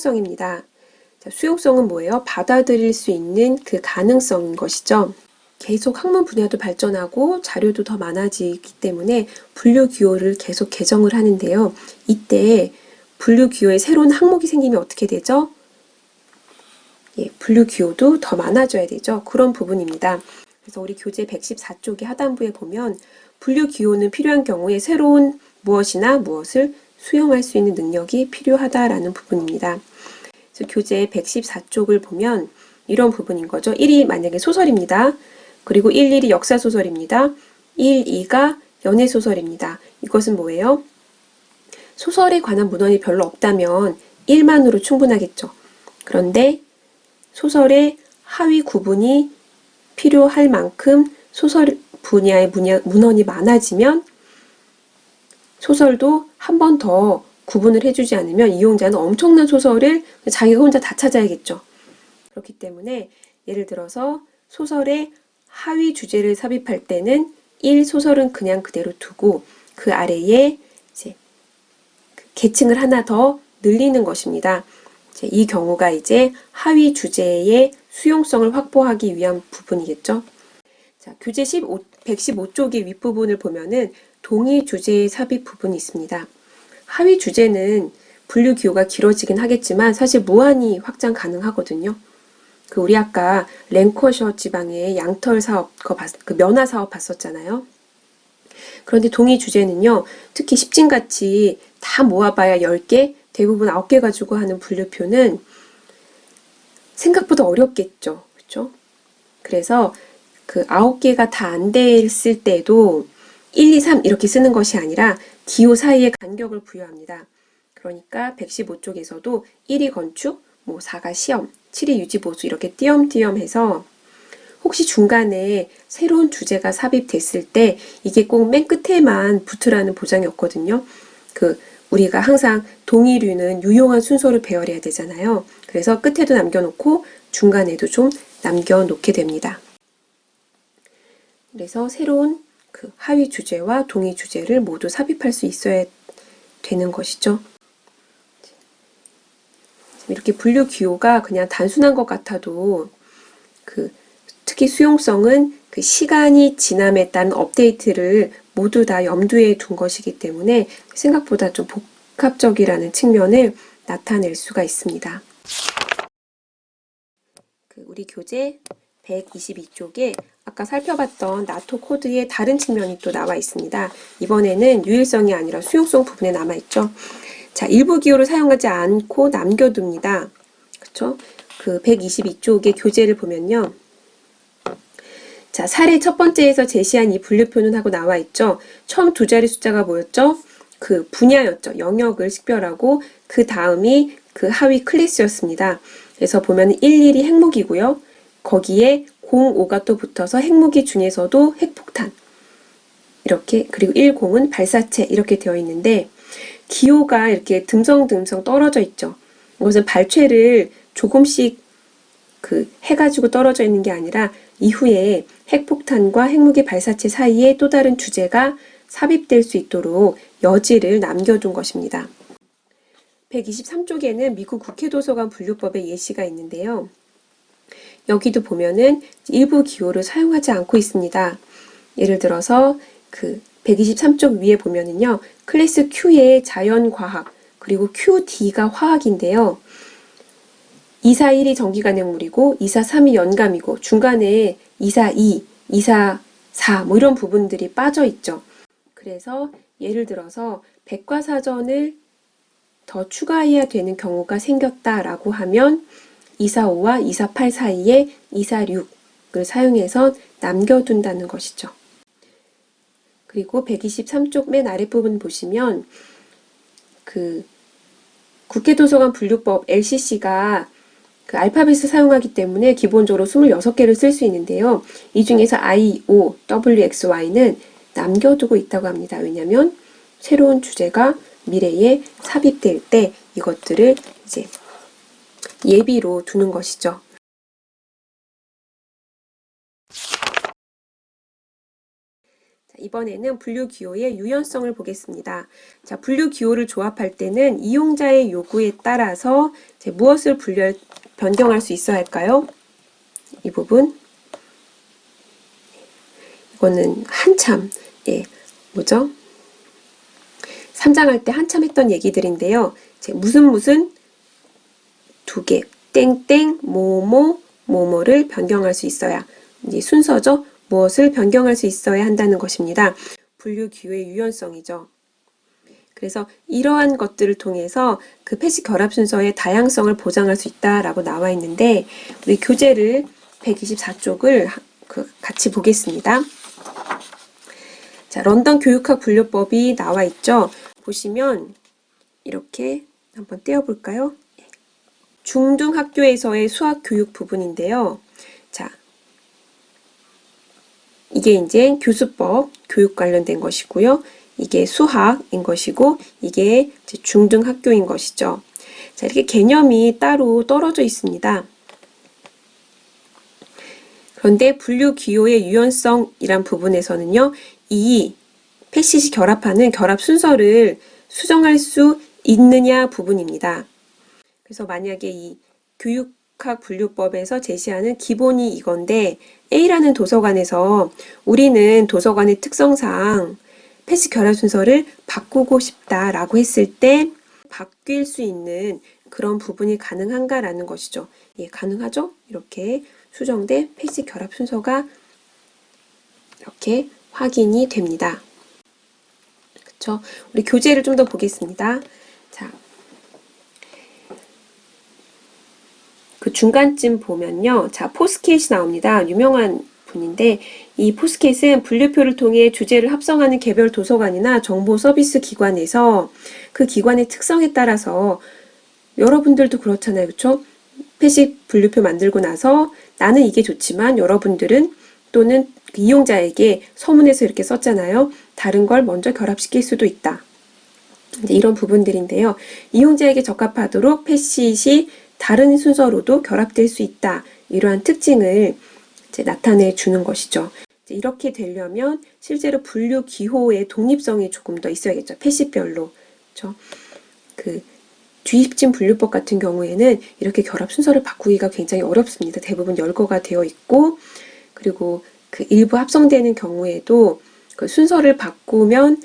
수용성입니다. 자, 수용성은 뭐예요? 받아들일 수 있는 그 가능성인 것이죠. 계속 학문 분야도 발전하고 자료도 더 많아지기 때문에 분류 기호를 계속 개정을 하는데요. 이때 분류 기호에 새로운 항목이 생기면 어떻게 되죠? 예, 분류 기호도 더 많아져야 되죠. 그런 부분입니다. 그래서 우리 교재 114쪽의 하단부에 보면 분류 기호는 필요한 경우에 새로운 무엇이나 무엇을 수용할 수 있는 능력이 필요하다라는 부분입니다. 그래서 교재 114쪽을 보면 이런 부분인 거죠. 1이 만약에 소설입니다. 그리고 1, 1이 역사소설입니다. 1, 2가 연애소설입니다. 이것은 뭐예요? 소설에 관한 문헌이 별로 없다면 1만으로 충분하겠죠. 그런데 소설의 하위 구분이 필요할 만큼 소설 분야의 문헌이 많아지면 소설도 한 번 더 구분을 해주지 않으면 이용자는 엄청난 소설을 자기가 혼자 다 찾아야겠죠. 그렇기 때문에 예를 들어서 소설의 하위 주제를 삽입할 때는 1 소설은 그냥 그대로 두고 그 아래에 이제 그 계층을 하나 더 늘리는 것입니다. 이 경우가 이제 하위 주제의 수용성을 확보하기 위한 부분이겠죠. 자, 교재 15, 115쪽의 윗부분을 보면은 동의 주제의 삽입 부분이 있습니다. 하위 주제는 분류 기호가 길어지긴 하겠지만 사실 무한히 확장 가능하거든요. 그 우리 아까 랭커셔 지방의 양털 사업, 그, 봤- 그 면화 사업 봤었잖아요. 그런데 동의 주제는요, 특히 십진같이 다 모아봐야 10개, 대부분 9개 가지고 하는 분류표는 생각보다 어렵겠죠. 그죠? 그래서 그 9개가 다 안 됐을 때도 1, 2, 3 이렇게 쓰는 것이 아니라 기호 사이에 간격을 부여합니다. 그러니까 115쪽에서도 1이 건축, 뭐 4가 시험, 7이 유지보수 이렇게 띄엄띄엄 해서 혹시 중간에 새로운 주제가 삽입됐을 때 이게 꼭 맨 끝에만 붙으라는 보장이 없거든요. 그 우리가 항상 동의류는 유용한 순서를 배열해야 되잖아요. 그래서 끝에도 남겨놓고 중간에도 좀 남겨놓게 됩니다. 그래서 새로운 그 하위 주제와 동의 주제를 모두 삽입할 수 있어야 되는 것이죠. 이렇게 분류 기호가 그냥 단순한 것 같아도 그 특히 수용성은 그 시간이 지남에 따른 업데이트를 모두 다 염두에 둔 것이기 때문에 생각보다 좀 복합적이라는 측면을 나타낼 수가 있습니다. 그 우리 교재 122쪽에 아까 살펴봤던 나토 코드의 다른 측면이 또 나와 있습니다. 이번에는 유일성이 아니라 수용성 부분에 남아 있죠. 자, 일부 기호를 사용하지 않고 남겨둡니다. 그쵸? 그 122쪽의 교재를 보면요. 자, 사례 첫 번째에서 제시한 이 분류표는 하고 나와 있죠. 처음 두 자리 숫자가 뭐였죠? 그 분야였죠. 영역을 식별하고 그 다음이 그 하위 클래스였습니다. 그래서 보면 11이 핵무기고요. 거기에 05가 또 붙어서 핵무기 중에서도 핵폭탄. 이렇게 그리고 10은 발사체 이렇게 되어 있는데 기호가 이렇게 듬성듬성 떨어져 있죠. 이것은 발췌를 조금씩 그 해가지고 떨어져 있는 게 아니라 이후에 핵폭탄과 핵무기 발사체 사이에 또 다른 주제가 삽입될 수 있도록 여지를 남겨둔 것입니다. 123쪽에는 미국 국회도서관 분류법의 예시가 있는데요. 여기도 보면은 일부 기호를 사용하지 않고 있습니다. 예를 들어서 그 123쪽 위에 보면은요. 클래스 Q의 자연과학 그리고 QD가 화학인데요. 241이 전기간역물이고 243이 연감이고 중간에 242, 244 뭐 이런 부분들이 빠져 있죠. 그래서 예를 들어서 백과사전을 더 추가해야 되는 경우가 생겼다라고 하면 245와 248 사이에 246을 사용해서 남겨둔다는 것이죠. 그리고 123쪽 맨 아랫부분 보시면 그 국회도서관 분류법 LCC가 그 알파벳을 사용하기 때문에 기본적으로 26개를 쓸 수 있는데요. 이 중에서 I, O, W, X, Y는 남겨두고 있다고 합니다. 왜냐하면 새로운 주제가 미래에 삽입될 때 이것들을 이제 예비로 두는 것이죠. 자, 이번에는 분류 기호의 유연성을 보겠습니다. 자, 분류 기호를 조합할 때는 이용자의 요구에 따라서 무엇을 분류 변경할 수 있어야 할까요? 이 부분. 이거는 한참 예, 뭐죠? 삼장할 때 한참 했던 얘기들인데요. 무슨 무슨 두 개, 땡땡, 뭐뭐, 뭐뭐를 변경할 수 있어야 이제 순서죠. 무엇을 변경할 수 있어야 한다는 것입니다. 분류 기호의 유연성이죠. 그래서 이러한 것들을 통해서 그 패시 결합 순서의 다양성을 보장할 수 있다라고 나와 있는데 우리 교재를 124쪽을 그 같이 보겠습니다. 자, 런던 교육학 분류법이 나와 있죠. 보시면 이렇게 한번 떼어 볼까요? 중등 학교에서의 수학 교육 부분인데요. 자, 이게 이제 교수법, 교육 관련된 것이고요. 이게 수학인 것이고, 이게 이제 중등 학교인 것이죠. 자, 이렇게 개념이 따로 떨어져 있습니다. 그런데 분류 기호의 유연성이란 부분에서는요, 이 패시시 결합하는 결합 순서를 수정할 수 있느냐 부분입니다. 그래서 만약에 이 교육학 분류법에서 제시하는 기본이 이건데 A라는 도서관에서 우리는 도서관의 특성상 패시 결합 순서를 바꾸고 싶다라고 했을 때 바뀔 수 있는 그런 부분이 가능한가라는 것이죠. 예, 가능하죠? 이렇게 수정된 패시 결합 순서가 이렇게 확인이 됩니다. 그렇죠? 우리 교재를 좀 더 보겠습니다. 자, 그 중간쯤 보면요. 자, 포스켓이 나옵니다. 유명한 분인데 이 포스켓은 분류표를 통해 주제를 합성하는 개별 도서관이나 정보 서비스 기관에서 그 기관의 특성에 따라서 여러분들도 그렇잖아요. 그렇죠? 패식 분류표 만들고 나서 나는 이게 좋지만 여러분들은 또는 그 이용자에게 서문에서 이렇게 썼잖아요. 다른 걸 먼저 결합시킬 수도 있다. 이런 부분들인데요. 이용자에게 적합하도록 패시시 다른 순서로도 결합될 수 있다. 이러한 특징을 나타내 주는 것이죠. 이렇게 되려면 실제로 분류 기호의 독립성이 조금 더 있어야겠죠. 패시별로. 그렇죠? 그 주입진 분류법 같은 경우에는 이렇게 결합 순서를 바꾸기가 굉장히 어렵습니다. 대부분 열거가 되어 있고 그리고 그 일부 합성되는 경우에도 그 순서를 바꾸면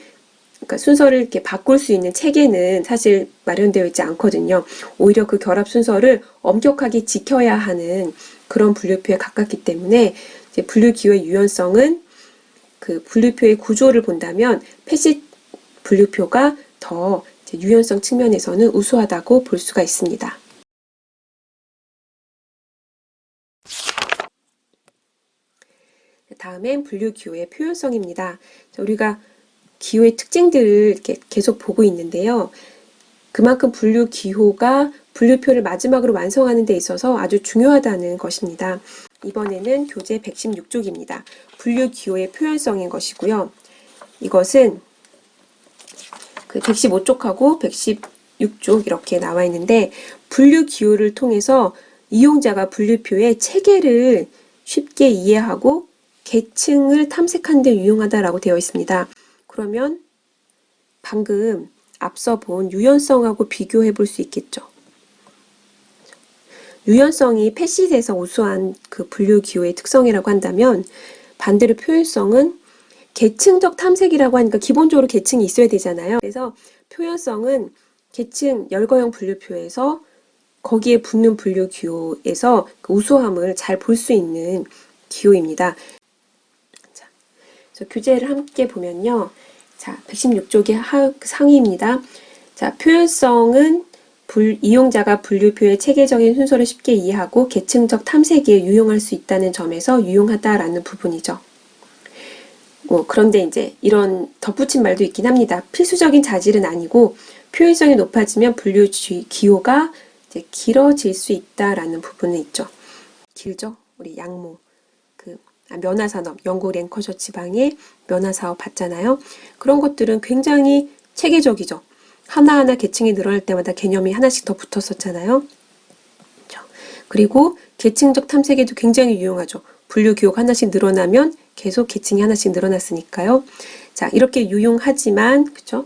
그러니까 순서를 이렇게 바꿀 수 있는 체계는 사실 마련되어 있지 않거든요. 오히려 그 결합 순서를 엄격하게 지켜야 하는 그런 분류표에 가깝기 때문에 이제 분류 기호의 유연성은 그 분류표의 구조를 본다면 패시 분류표가 더 유연성 측면에서는 우수하다고 볼 수가 있습니다. 다음엔 분류 기호의 표현성입니다. 자, 우리가 기호의 특징들을 이렇게 계속 보고 있는데요. 그만큼 분류 기호가 분류표를 마지막으로 완성하는 데 있어서 아주 중요하다는 것입니다. 이번에는 교재 116쪽입니다. 분류 기호의 표현성인 것이고요. 이것은 그 115쪽하고 116쪽 이렇게 나와 있는데 분류 기호를 통해서 이용자가 분류표의 체계를 쉽게 이해하고 계층을 탐색하는 데 유용하다라고 되어 있습니다. 그러면 방금 앞서 본 유연성하고 비교해 볼 수 있겠죠. 유연성이 패시드에서 우수한 그 분류 기호의 특성이라고 한다면 반대로 표현성은 계층적 탐색이라고 하니까 기본적으로 계층이 있어야 되잖아요. 그래서 표현성은 계층 열거형 분류표에서 거기에 붙는 분류 기호에서 그 우수함을 잘 볼 수 있는 기호입니다. 자, 그래서 교재를 함께 보면요. 자, 116쪽의 하, 상위입니다. 자, 표현성은 불, 이용자가 분류표의 체계적인 순서를 쉽게 이해하고 계층적 탐색에 유용할 수 있다는 점에서 유용하다라는 부분이죠. 뭐, 그런데 이제 이런 덧붙인 말도 있긴 합니다. 필수적인 자질은 아니고 표현성이 높아지면 분류 기호가 이제 길어질 수 있다라는 부분은 있죠. 길죠? 우리 양모. 그 아, 면화산업, 영국 랭커셔 지방의 면화사업 봤잖아요. 그런 것들은 굉장히 체계적이죠. 하나하나 계층이 늘어날 때마다 개념이 하나씩 더 붙었었잖아요. 그리고 계층적 탐색에도 굉장히 유용하죠. 분류 기호가 하나씩 늘어나면 계속 계층이 하나씩 늘어났으니까요. 자, 이렇게 유용하지만, 그쵸?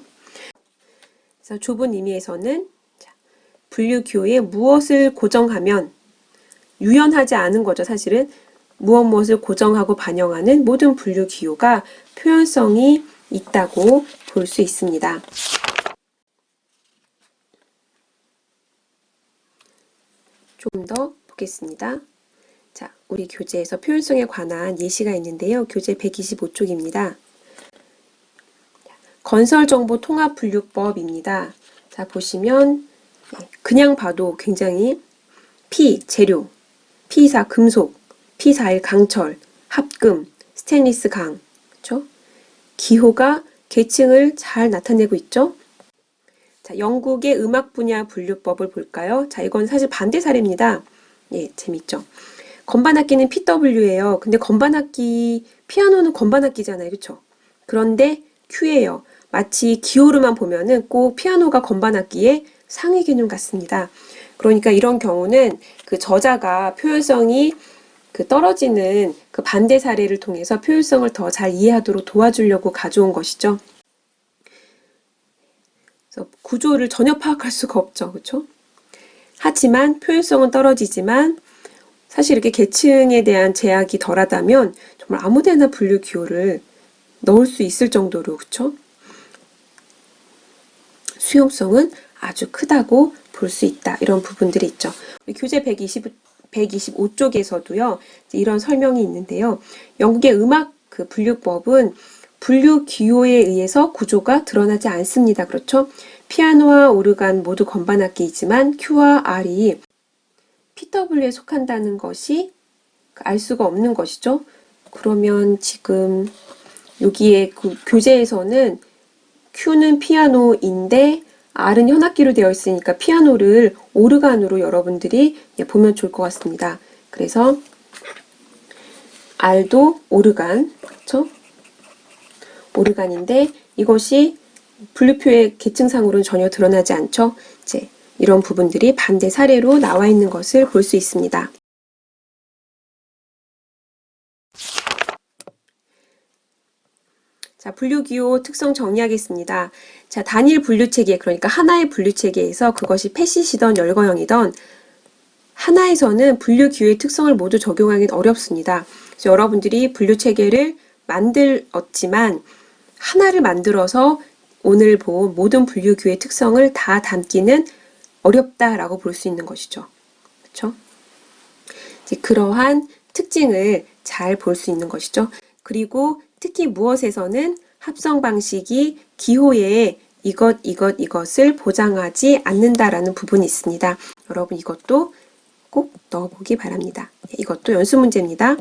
그래서 좁은 의미에서는 자, 분류 기호에 무엇을 고정하면 유연하지 않은 거죠, 사실은. 무엇 무엇을 고정하고 반영하는 모든 분류 기호가 표현성이 있다고 볼 수 있습니다. 좀더 보겠습니다. 자, 우리 교재에서 표현성에 관한 예시가 있는데요. 교재 125쪽입니다. 건설정보통합분류법입니다. 자, 보시면 네, 그냥 봐도 굉장히 피, 재료, P4 금속, P41 강철, 합금, 스테인리스 강, 그렇죠? 기호가 계층을 잘 나타내고 있죠? 자, 영국의 음악 분야 분류법을 볼까요? 자, 이건 사실 반대 사례입니다. 예, 재밌죠? 건반악기는 PW예요. 근데 건반악기, 피아노는 건반악기잖아요. 그쵸? 그런데 Q예요. 마치 기호로만 보면은 꼭 피아노가 건반악기의 상위 개념 같습니다. 그러니까 이런 경우는 그 저자가 표현성이 그 떨어지는 그 반대 사례를 통해서 표현성을 더 잘 이해하도록 도와주려고 가져온 것이죠. 구조를 전혀 파악할 수가 없죠. 그렇죠? 하지만 표현성은 떨어지지만 사실 이렇게 계층에 대한 제약이 덜하다면 정말 아무데나 분류 기호를 넣을 수 있을 정도로 그렇죠? 수용성은 아주 크다고 볼 수 있다. 이런 부분들이 있죠. 교재 120, 125쪽에서도요, 이런 설명이 있는데요. 영국의 음악 그 분류법은 분류 기호에 의해서 구조가 드러나지 않습니다. 그렇죠? 피아노와 오르간 모두 건반악기이지만 Q와 R이 PW에 속한다는 것이 알 수가 없는 것이죠. 그러면 지금 여기에 그 교재에서는 Q는 피아노인데 R은 현악기로 되어 있으니까 피아노를 오르간으로 여러분들이 보면 좋을 것 같습니다. 그래서 R도 오르간, 그렇죠? 오르간인데 이것이 분류표의 계층상으로는 전혀 드러나지 않죠. 이제 이런 부분들이 반대 사례로 나와 있는 것을 볼 수 있습니다. 자, 분류 기호 특성 정리하겠습니다. 자, 단일 분류 체계, 그러니까 하나의 분류 체계에서 그것이 패시시던 열거형이던 하나에서는 분류 기호의 특성을 모두 적용하기는 어렵습니다. 그래서 여러분들이 분류 체계를 만들었지만 하나를 만들어서 오늘 본 모든 분류 기호의 특성을 다 담기는 어렵다라고 볼 수 있는 것이죠. 그렇죠? 그러한 특징을 잘 볼 수 있는 것이죠. 그리고 특히 무엇에서는 합성 방식이 기호에 이것, 이것, 이것을 보장하지 않는다라는 부분이 있습니다. 여러분 이것도 꼭 넣어보기 바랍니다. 이것도 연수 문제입니다.